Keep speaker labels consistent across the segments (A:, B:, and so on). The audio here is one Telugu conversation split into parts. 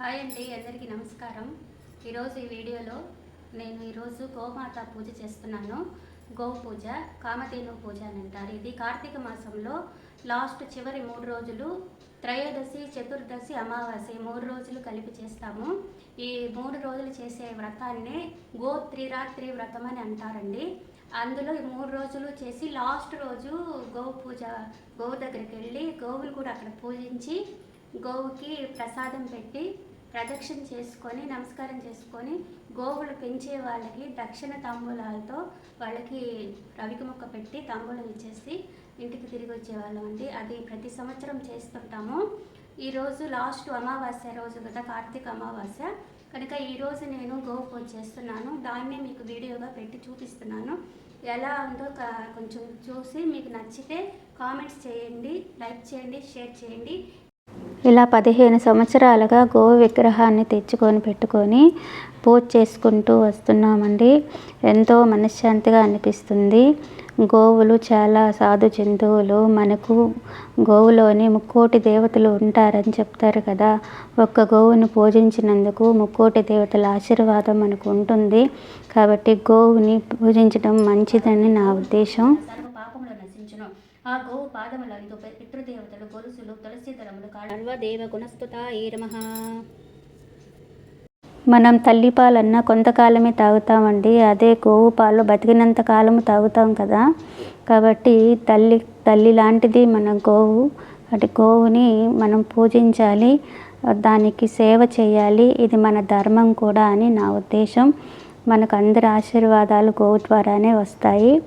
A: హాయ్ అండి అందరికీ నమస్కారం. ఈరోజు ఈ వీడియోలో నేను ఈరోజు గోమాత పూజ చేస్తున్నాను. గో పూజ కామధేను పూజ అని అంటారు. ఇది కార్తీక మాసంలో లాస్ట్ చివరి మూడు రోజులు త్రయోదశి చతుర్దశి అమావాస్య మూడు రోజులు కలిపి చేస్తాము. ఈ మూడు రోజులు చేసే వ్రతాన్ని గో త్రిరాత్రి వ్రతం అని అంటారండి. అందులో ఈ మూడు రోజులు చేసి లాస్ట్ రోజు గోవు పూజ గోవు దగ్గరికి వెళ్ళి గోవుని కూడా అక్కడ పూజించి గోవుకి ప్రసాదం పెట్టి ప్రదక్షిణ చేసుకొని నమస్కారం చేసుకొని గోవులు పెంచే వాళ్ళకి దక్షిణ తాంబూలాలతో వాళ్ళకి రవికి మొక్క పెట్టి తాంబూలం ఇచ్చేసి ఇంటికి తిరిగి వచ్చేవాళ్ళం అండి. అది ప్రతి సంవత్సరం చేస్తుంటాము. ఈరోజు లాస్ట్ అమావాస్య రోజు కదా కార్తీక అమావాస్య. కనుక ఈరోజు నేను గోవు పూజ చేస్తున్నాను. దాన్నే మీకు వీడియోగా పెట్టి చూపిస్తున్నాను. ఎలా ఉందో కొంచెం చూసి మీకు నచ్చితే కామెంట్స్ చేయండి లైక్ చేయండి షేర్ చేయండి.
B: ఇలా పదిహేను సంవత్సరాలుగా గోవు విగ్రహాన్ని తెచ్చుకొని పెట్టుకొని పూజ చేసుకుంటూ వస్తున్నామండి. ఎంతో మనశ్శాంతిగా అనిపిస్తుంది. గోవులు చాలా సాధు జంతువులు. మనకు గోవులోని ముక్కోటి దేవతలు ఉంటారని చెప్తారు కదా. ఒక్క గోవును పూజించినందుకు ముక్కోటి దేవతల ఆశీర్వాదం మనకు ఉంటుంది. కాబట్టి గోవుని పూజించడం మంచిదని నా ఉద్దేశం.
A: ఆ గోవు పాదముల పి- పితృదేవతలు గొలుసులు తులసి దళములు సర్వదేవ గుణస్తుత ఏ నమః.
B: మనం తల్లి పాలన్నా కొంతకాలమే తాగుతామండి. అదే గోవు పాలు బతికినంత కాలము తాగుతాం కదా. కాబట్టి తల్లి తల్లి లాంటిది మన గోవు. అటు గోవుని మనం పూజించాలి. దానికి సేవ చేయాలి. ఇది మన ధర్మం కూడా అని నా ఉద్దేశం. మనకు అందరి ఆశీర్వాదాలు గోవు ద్వారానే వస్తాయి.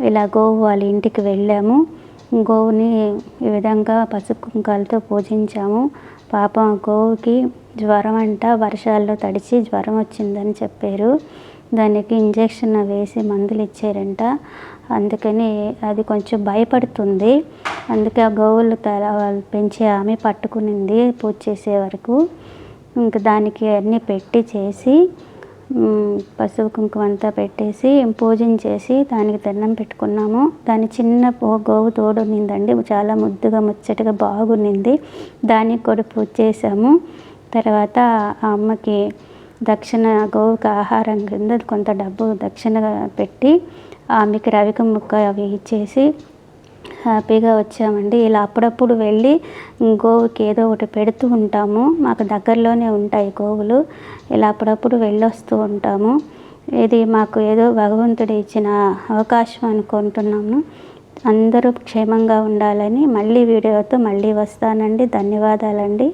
B: ఇలా గోవు వాళ్ళ ఇంటికి వెళ్ళాము. గోవుని ఈ విధంగా పసుపు కుంకాలతో పూజించాము. పాపం గోవుకి జ్వరం అంట వర్షాల్లో తడిచి జ్వరం వచ్చిందని చెప్పారు. దానికి ఇంజెక్షన్ వేసి మందులు ఇచ్చారంట. అందుకని అది కొంచెం భయపడుతుంది. అందుకే ఆ గోవులు తల పెంచే ఆమె పట్టుకునింది పూజ చేసే వరకు. ఇంకా దానికి అన్నీ పెట్టి చేసి పసుపు కుంకుమ అంతా పెట్టేసి పూజించేసి దానికి దండం పెట్టుకున్నాము. దాని చిన్న గోవు తోడు ఉన్నిందండి చాలా ముద్దుగా ముచ్చటగా బాగున్నింది. దానికి కూడా పూజ చేసాము తర్వాత ఆ అమ్మకి దక్షిణ గోవుకి ఆహారం కింద కొంత డబ్బు దక్షిణగా పెట్టి ఆమెకి రవిక ముక్క అవి ఇచ్చేసి హ్యాపీగా వచ్చామండి. ఇలా అప్పుడప్పుడు వెళ్ళి గోవుకి ఏదో ఒకటి పెడుతూ ఉంటాము. మాకు దగ్గరలోనే ఉంటాయి గోవులు. ఇలా అప్పుడప్పుడు వెళ్ళొస్తూ ఉంటాము. ఇది మాకు ఏదో భగవంతుడు ఇచ్చిన అవకాశం అనుకుంటున్నాము. అందరూ క్షేమంగా ఉండాలని మళ్ళీ వీడియోతో మళ్ళీ వస్తానండి. ధన్యవాదాలండి.